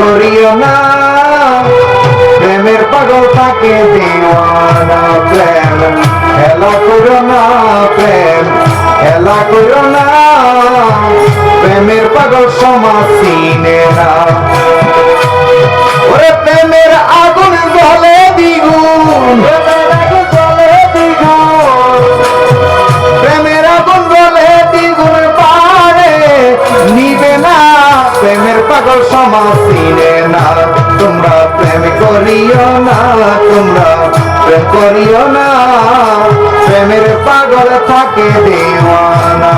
করিও না প্রেমের পাগল তাকে দিওয়ানা প্রেম খেলা করো না প্রেম খেলা করো না প্রেমের পাগল সমাজ সিনে করিও না তোমরা প্রেম করিও না। প্রেমের পাগল থাকে দেওয়ানা।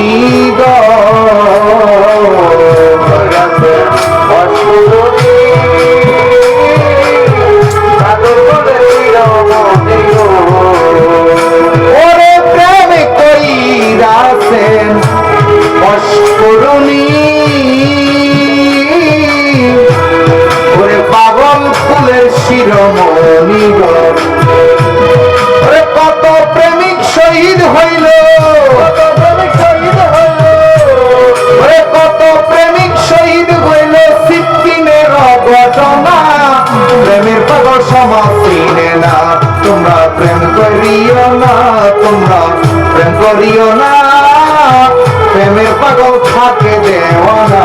Amigo. ঘটনা প্রেমের পাগল সমাজ চিনে না। তোমরা প্রেম করিও না, তোমরা প্রেম করিও না। প্রেমের পাগল থাকে দেওয়া না।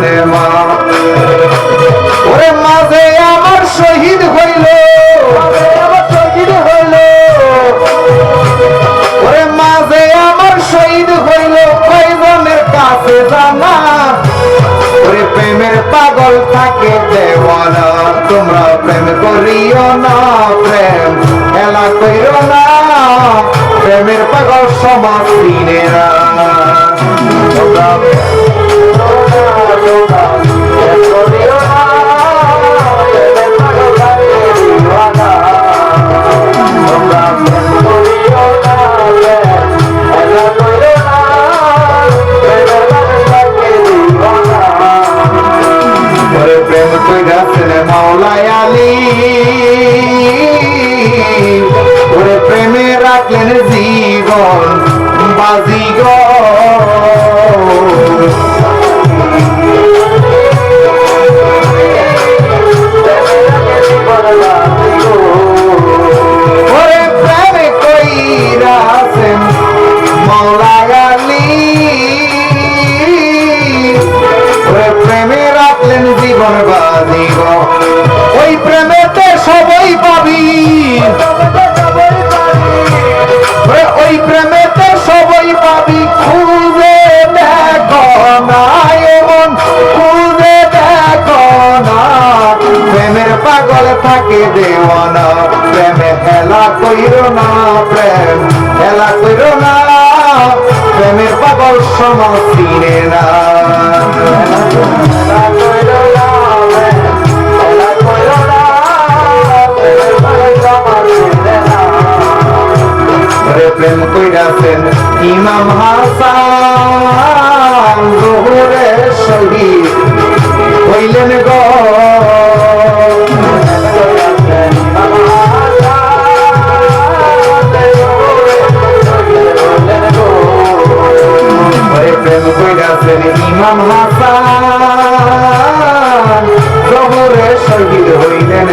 ফিরে না প্রেম কইরা ছেলে মাওলায় পাগল থাকে দেওয়ানা প্রেমে খেলা কইরো না প্রেম, খেলা কইরো না প্রেমের পাগল সময় চিনে না প্রেম কইরাছেন ইমাম হাসান শহীদ। ইমাম হাসান, জহরে শহীদ হইলেন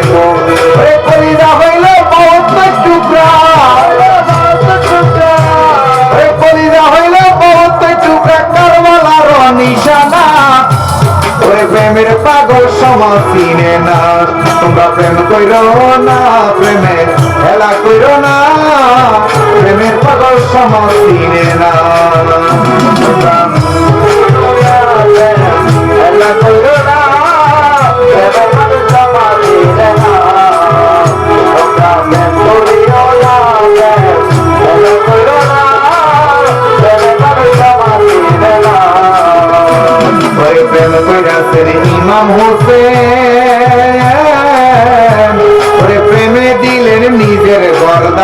প্রেমের পাগল সমাজ না। তোমরা প্রেম কইর না, প্রেমের খেলা কইর না। প্রেমের পাগল সমাজ না।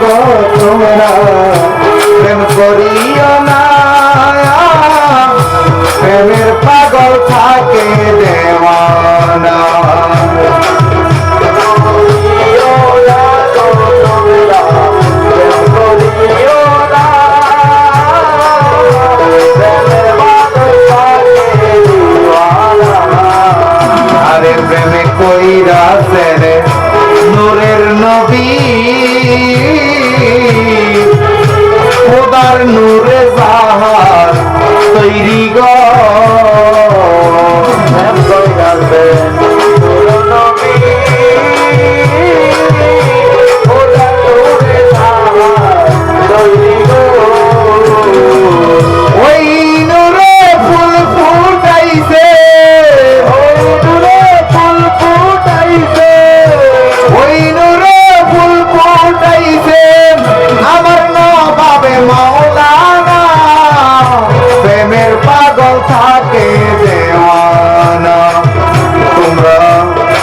গো তোমরা। প্রেম করিও না প্রেমের পাগল থাকে দেওয়ানা। তৈরি গড়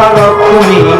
fala comigo.